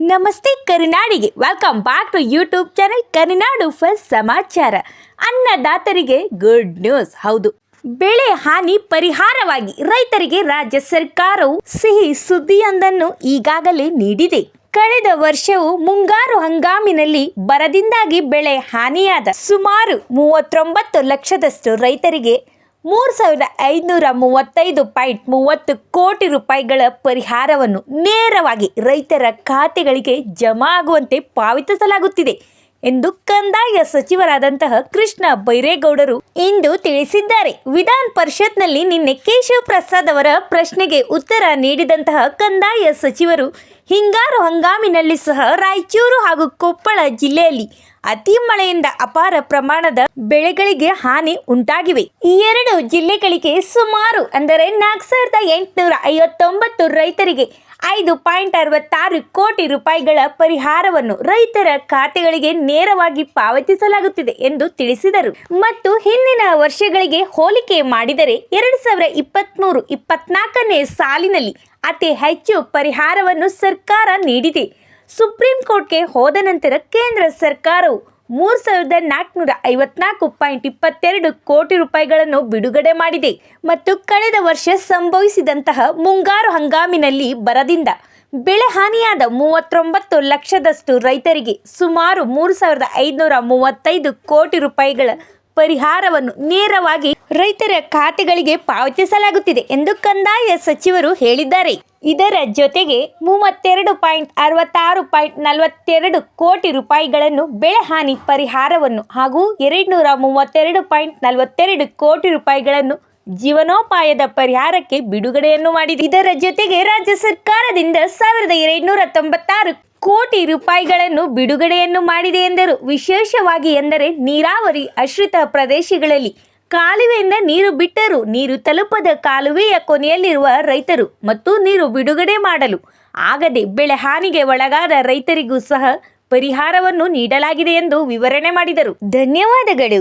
ನಮಸ್ತೆ ಕರಿನಾಡಿಗೆ. Welcome back to YouTube channel Karinadu first ಸಮಾಚಾರ. ಅನ್ನದಾತರಿಗೆ ಗುಡ್ ನ್ಯೂಸ್ ಹೌದು. ಬೆಳೆ ಹಾನಿ ಪರಿಹಾರವಾಗಿ ರೈತರಿಗೆ ರಾಜ್ಯ ಸರ್ಕಾರವು ಸಿಹಿ ಸುದ್ದಿಯೊಂದನ್ನು ಈಗಾಗಲೇ ನೀಡಿದೆ. ಕಳೆದ ವರ್ಷವು ಮುಂಗಾರು ಹಂಗಾಮಿನಲ್ಲಿ ಬರದಿಂದಾಗಿ ಬೆಳೆ ಹಾನಿಯಾದ ಸುಮಾರು ಮೂವತ್ತೊಂಬತ್ತು ಲಕ್ಷದಷ್ಟು ರೈತರಿಗೆ ಮೂರು ಸಾವಿರದ ಐದುನೂರ ಮೂವತ್ತೈದು ಪಾಯಿಂಟ್ ಮೂವತ್ತು ಕೋಟಿ ರೂಪಾಯಿಗಳ ಪರಿಹಾರವನ್ನು ನೇರವಾಗಿ ರೈತರ ಖಾತೆಗಳಿಗೆ ಜಮಾ ಆಗುವಂತೆ ಪಾವತಿಸಲಾಗುತ್ತಿದೆ ಎಂದು ಕಂದಾಯ ಸಚಿವರಾದಂತಹ ಕೃಷ್ಣ ಬೈರೇಗೌಡರು ಇಂದು ತಿಳಿಸಿದ್ದಾರೆ. ವಿಧಾನ ಪರಿಷತ್ನಲ್ಲಿ ನಿನ್ನೆ ಕೇಶವ ಪ್ರಸಾದ್ ಅವರ ಪ್ರಶ್ನೆಗೆ ಉತ್ತರ ನೀಡಿದಂತಹ ಕಂದಾಯ ಸಚಿವರು ಹಿಂಗಾರು ಹಂಗಾಮಿನಲ್ಲಿ ಸಹ ರಾಯಚೂರು ಹಾಗೂ ಕೊಪ್ಪಳ ಜಿಲ್ಲೆಯಲ್ಲಿ ಅತಿ ಮಳೆಯಿಂದ ಅಪಾರ ಪ್ರಮಾಣದ ಬೆಳೆಗಳಿಗೆ ಹಾನಿ ಉಂಟಾಗಿವೆ. ಈ ಎರಡು ಜಿಲ್ಲೆಗಳಿಗೆ ಸುಮಾರು ಅಂದರೆ ನಾಲ್ಕು ಸಾವಿರದ ಎಂಟುನೂರ ಐವತ್ತೊಂಬತ್ತು ರೈತರಿಗೆ ಐದು ಪಾಯಿಂಟ್ ಅರವತ್ತಾರು ಕೋಟಿ ರೂಪಾಯಿಗಳ ಪರಿಹಾರವನ್ನು ರೈತರ ಖಾತೆಗಳಿಗೆ ನೇರವಾಗಿ ಪಾವತಿಸಲಾಗುತ್ತಿದೆ ಎಂದು ತಿಳಿಸಿದರು. ಮತ್ತು ಹಿಂದಿನ ವರ್ಷಗಳಿಗೆ ಹೋಲಿಕೆ ಮಾಡಿದರೆ ಎರಡು ಸಾವಿರ ಇಪ್ಪತ್ತ್ಮೂರು ಇಪ್ಪತ್ನಾಲ್ಕನೇ ಸಾಲಿನಲ್ಲಿ ಅತಿ ಹೆಚ್ಚು ಪರಿಹಾರವನ್ನು ಸರ್ಕಾರ ನೀಡಿದೆ. ಸುಪ್ರೀಂ ಕೋರ್ಟ್ಗೆ ಹೋದ ನಂತರ ಕೇಂದ್ರ ಸರ್ಕಾರವು ಮೂರು ಸಾವಿರದ ನಾಲ್ಕುನೂರ ಐವತ್ನಾಲ್ಕು ಪಾಯಿಂಟ್ ಇಪ್ಪತ್ತೆರಡು ಕೋಟಿ ರೂಪಾಯಿಗಳನ್ನು ಬಿಡುಗಡೆ ಮಾಡಿದೆ ಮತ್ತು ಕಳೆದ ವರ್ಷ ಸಂಭವಿಸಿದಂತಹ ಮುಂಗಾರು ಹಂಗಾಮಿನಲ್ಲಿ ಬರದಿಂದ ಬೆಳೆ ಹಾನಿಯಾದ ಮೂವತ್ತೊಂಬತ್ತು ಲಕ್ಷದಷ್ಟು ರೈತರಿಗೆ ಸುಮಾರು ಮೂರು ಸಾವಿರದ ಐದುನೂರ ಮೂವತ್ತೈದು ಕೋಟಿ ರೂಪಾಯಿಗಳ ಪರಿಹಾರವನ್ನು ನೇರವಾಗಿ ರೈತರ ಖಾತೆಗಳಿಗೆ ಪಾವತಿಸಲಾಗುತ್ತಿದೆ ಎಂದು ಕಂದಾಯ ಸಚಿವರು ಹೇಳಿದ್ದಾರೆ. ಇದರ ಜೊತೆಗೆ ಮೂವತ್ತೆರಡು ಪಾಯಿಂಟ್ ಅರವತ್ತಾರು ಪಾಯಿಂಟ್ ನಲವತ್ತೆರಡು ಕೋಟಿ ರೂಪಾಯಿಗಳನ್ನು ಬೆಳೆ ಹಾನಿ ಪರಿಹಾರವನ್ನು ಹಾಗೂ ಎರಡುನೂರ ಮೂವತ್ತೆರಡು ಪಾಯಿಂಟ್ ನಲವತ್ತೆರಡು ಕೋಟಿ ರೂಪಾಯಿಗಳನ್ನು ಜೀವನೋಪಾಯದ ಪರಿಹಾರಕ್ಕೆ ಬಿಡುಗಡೆಯನ್ನು ಮಾಡಿದೆ. ಇದರ ಜೊತೆಗೆ ರಾಜ್ಯ ಸರ್ಕಾರದಿಂದ ಸಾವಿರದ ಎರಡುನೂರ ತೊಂಬತ್ತಾರು ಕೋಟಿ ರೂಪಾಯಿಗಳನ್ನು ಬಿಡುಗಡೆಯನ್ನು ಮಾಡಿದೆ ಎಂದರು. ವಿಶೇಷವಾಗಿ ಎಂದರೆ ನೀರಾವರಿ ಆಶ್ರಿತ ಪ್ರದೇಶಗಳಲ್ಲಿ ಕಾಲುವೆಯಿಂದ ನೀರು ಬಿಟ್ಟರು ನೀರು ತಲುಪದ ಕಾಲುವೆಯ ಕೊನೆಯಲ್ಲಿರುವ ರೈತರು ಮತ್ತು ನೀರು ಬಿಡುಗಡೆ ಮಾಡಲು ಆಗದೆ ಬೆಳೆ ಹಾನಿಗೆ ಒಳಗಾದ ರೈತರಿಗೂ ಸಹ ಪರಿಹಾರವನ್ನು ನೀಡಲಾಗಿದೆ ಎಂದು ವಿವರಣೆ ಮಾಡಿದರು. ಧನ್ಯವಾದಗಳು.